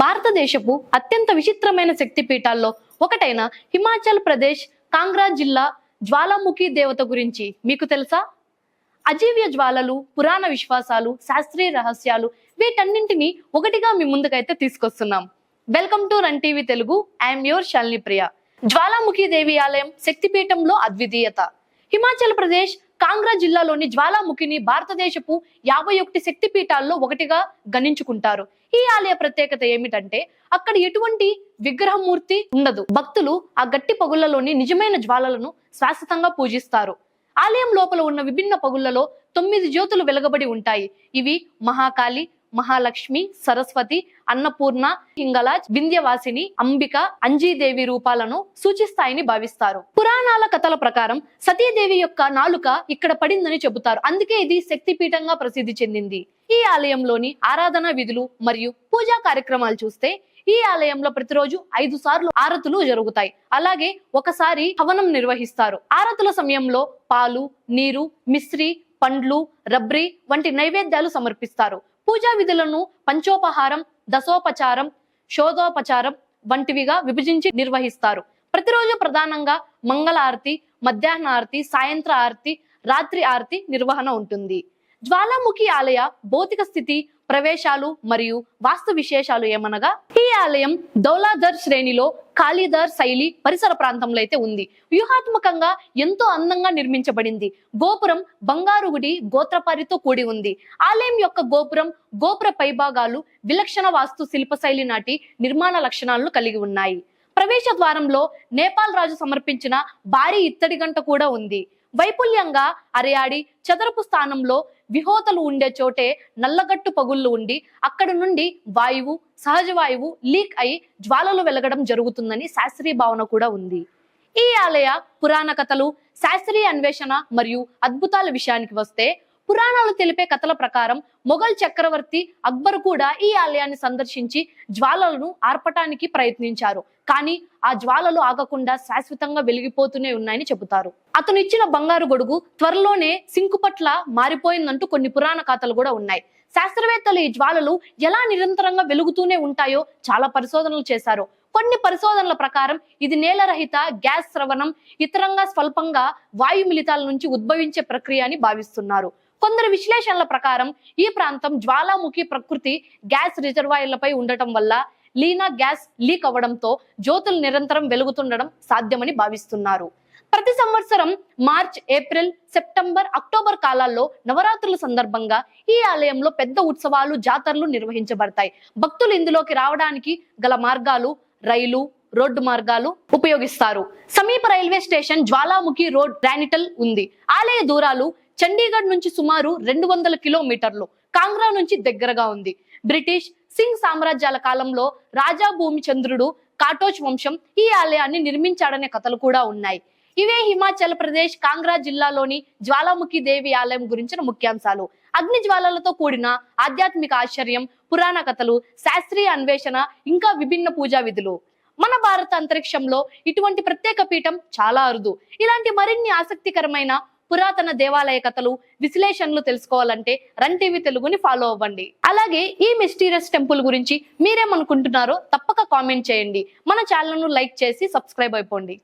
భారతదేశపు అత్యంత విచిత్రమైన శక్తి పీఠాల్లో ఒకటైన హిమాచల్ ప్రదేశ్ కాంగ్రా జిల్లా జ్వాలాముఖి దేవత గురించి మీకు తెలుసా? అజీవ్య జ్వాలలు పురాణ విశ్వాసాలు శాస్త్రీయ రహస్యాలు వీటన్నింటినీ ఒకటిగా మీ ముందుకైతే తీసుకొస్తున్నాం. Welcome to run TV Telugu I'm your Shalini Priya Jwalamukhi Devi ఆలయం శక్తిపీఠంలో అద్వితీయత హిమాచల్ ప్రదేశ్ కాంగ్రా జిల్లాలోని జ్వాలాముఖిని భారతదేశపు యాభై ఒకటి శక్తిపీఠాల్లో ఒకటిగా గణించుకుంటారు ఈ ఆలయ ప్రత్యేకత ఏమిటంటే అక్కడ ఎటువంటి విగ్రహమూర్తి ఉండదు భక్తులు ఆ గట్టి పగుళ్ళలోని నిజమైన జ్వాలలను శాశ్వతంగా పూజిస్తారు ఆలయం లోపల ఉన్న విభిన్న పగుళ్ళలో తొమ్మిది జ్యోతులు వెలగబడి ఉంటాయి ఇవి మహాకాళి మహాలక్ష్మి సరస్వతి అన్నపూర్ణ హింగలాజ్ వింధ్యవాసిని అంబిక అంజీదేవి రూపాలను సూచిస్తాయని భావిస్తారు. పురాణాల కథల ప్రకారం సతీదేవి యొక్క నాలుక ఇక్కడ పడిందని చెబుతారు. అందుకే ఇది శక్తిపీఠంగా ప్రసిద్ధి చెందింది. ఈ ఆలయంలోని ఆరాధన విధులు మరియు పూజా కార్యక్రమాలు చూస్తే ఈ ఆలయంలో ప్రతిరోజు ఐదు సార్లు ఆరతులు జరుగుతాయి. అలాగే ఒకసారి హవనం నిర్వహిస్తారు. ఆరతుల సమయంలో పాలు నీరు మిశ్రి పండ్లు రబ్రి వంటి నైవేద్యాలు సమర్పిస్తారు. పూజా విధులను పంచోపహారం దశోపచారం శోధోపచారం వంటివిగా విభజించి నిర్వహిస్తారు. ప్రతిరోజు ప్రధానంగా మంగళ ఆరతి మధ్యాహ్న ఆరతి సాయంత్ర ఆరతి రాత్రి ఆరతి నిర్వహణ ఉంటుంది. జ్వాలాముఖి ఆలయ భౌతిక స్థితి ప్రవేశాలు మరియు వాస్తు విశేషాలు ఏమనగా ఈ ఆలయం దౌలాధర్ శ్రేణిలో కాళీధర్ శైలి పరిసర ప్రాంతంలో అయితే ఉంది. వ్యూహాత్మకంగా ఎంతో అందంగా నిర్మించబడింది. గోపురం బంగారు గుడి గోత్రపారితో కూడి ఉంది. ఆలయం యొక్క గోపురం గోపుర పైభాగాలు విలక్షణ వాస్తు శిల్పశైలి నాటి నిర్మాణ లక్షణాలను కలిగి ఉన్నాయి. ప్రవేశ ద్వారంలో నేపాల్ రాజు సమర్పించిన భారీ ఇత్తడి గంట కూడా ఉంది. వైపుల్యంగా అరయాడి చదరపు స్థానంలో విహోతలు ఉండే చోటే నల్లగట్టు పగుళ్ళు ఉండి అక్కడ నుండి వాయువు సహజ వాయువు లీక్ అయి జ్వాలలు వెలగడం జరుగుతుందని శాస్త్రీయ భావన కూడా ఉంది. ఈ ఆలయ పురాణ కథలు శాస్త్రీయ అన్వేషణ మరియు అద్భుతాల విషయానికి వస్తే పురాణాలు తెలిపే కథల ప్రకారం మొఘల్ చక్రవర్తి అక్బర్ కూడా ఈ ఆలయాన్ని సందర్శించి జ్వాలలను ఆర్పటానికి ప్రయత్నించారు. కానీ ఆ జ్వాలలు ఆగకుండా శాశ్వతంగా వెలిగిపోతూనే ఉన్నాయని చెబుతారు. అతను ఇచ్చిన బంగారు గొడుగు త్వరలోనే సింకు పట్ల మారిపోయిందంటూ కొన్ని పురాణ కథలు కూడా ఉన్నాయి. శాస్త్రవేత్తలు ఈ జ్వాలలు ఎలా నిరంతరంగా వెలుగుతూనే ఉంటాయో చాలా పరిశోధనలు చేశారు. కొన్ని పరిశోధనల ప్రకారం ఇది నేలరహిత గ్యాస్ స్రవణం ఇతరంగా స్వల్పంగా వాయు మిలితాల నుంచి ఉద్భవించే ప్రక్రియ అని భావిస్తున్నారు. కొందరు విశ్లేషణల ప్రకారం ఈ ప్రాంతం జ్వాలాముఖి ప్రకృతి గ్యాస్ రిజర్వాయర్లపై ఉండటం వల్ల లీనా గ్యాస్ లీక్ అవ్వడంతో జ్యోతులు నిరంతరం వెలుగుతుండడం సాధ్యమని భావిస్తున్నారు. ప్రతి సంవత్సరం మార్చ్ ఏప్రిల్ సెప్టెంబర్ అక్టోబర్ కాలాల్లో నవరాత్రుల సందర్భంగా ఈ ఆలయంలో పెద్ద ఉత్సవాలు జాతరలు నిర్వహించబడతాయి. భక్తులు ఇందులోకి రావడానికి గల మార్గాలు రైలు రోడ్డు మార్గాలు ఉపయోగిస్తారు. సమీప రైల్వే స్టేషన్ జ్వాలాముఖి రోడ్ గ్రానిటల్ ఉంది. ఆలయ దూరాలు చండీగఢ్ నుంచి సుమారు రెండు వందల కిలోమీటర్లు కాంగ్రా నుంచి దగ్గరగా ఉంది. బ్రిటిష్ సింగ్ సామ్రాజ్యాల కాలంలో రాజా భూమి చంద్రుడు కాటోచ్ వంశం ఈ ఆలయాన్ని నిర్మించాడనే కథలు కూడా ఉన్నాయి. ఇవే హిమాచల్ ప్రదేశ్ కాంగ్రా జిల్లాలోని జ్వాలాముఖి దేవి ఆలయం గురించిన ముఖ్యాంశాలు. అగ్ని జ్వాలలతో కూడిన ఆధ్యాత్మిక ఆశ్చర్యం పురాణ కథలు శాస్త్రీయ అన్వేషణ ఇంకా విభిన్న పూజా విధులు. మన భారత అంతరిక్షంలో ఇటువంటి ప్రత్యేక పీఠం చాలా అరుదు. ఇలాంటి మరిన్ని ఆసక్తికరమైన పురాతన దేవాలయ కథలు విశ్లేషణలు తెలుసుకోవాలంటే రన్ టీవీ తెలుగుని ఫాలో అవ్వండి. అలాగే ఈ మిస్టీరియస్ టెంపుల్ గురించి మీరేమనుకుంటున్నారో తప్పక కామెంట్ చేయండి. మన ఛానల్ను లైక్ చేసి సబ్స్క్రైబ్ అయిపోండి.